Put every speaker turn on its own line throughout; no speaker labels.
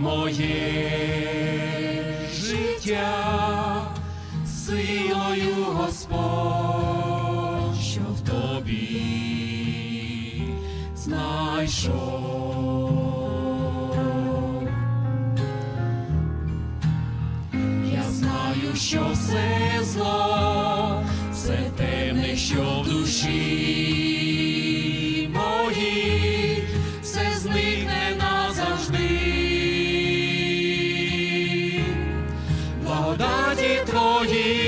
Моє життя силою Господь, що в тобі знайшов. Я знаю, що все зло, все темне, що в душі Благодаті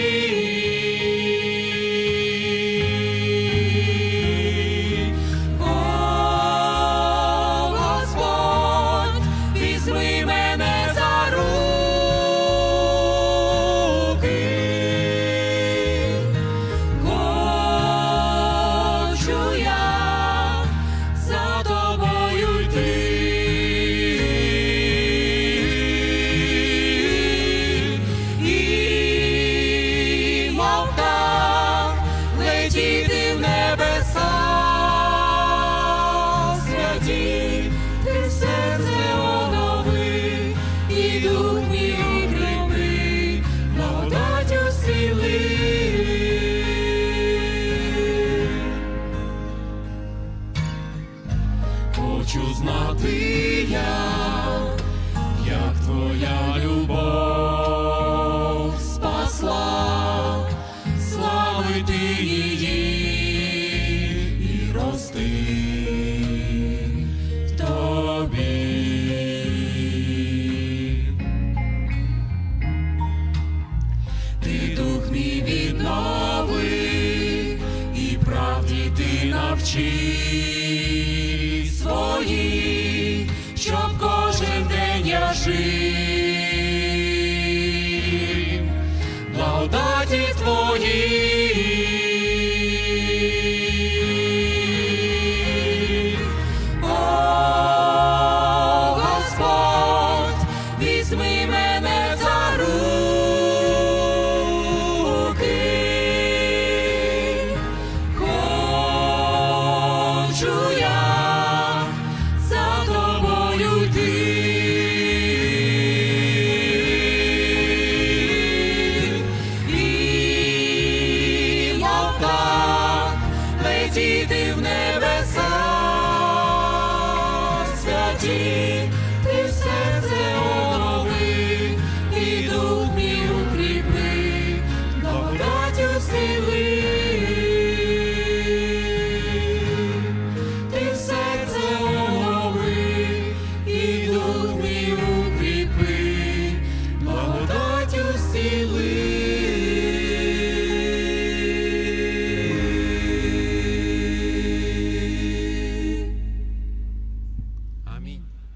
летіти в небеса святі, ти серце онови, і дух мій укріпи, благодаттю сили. Хочу знати я, як твоя любов спасла, славити її навчи свої, щоб кожен день я жив, благодаті твої. Летіти в небеса святі.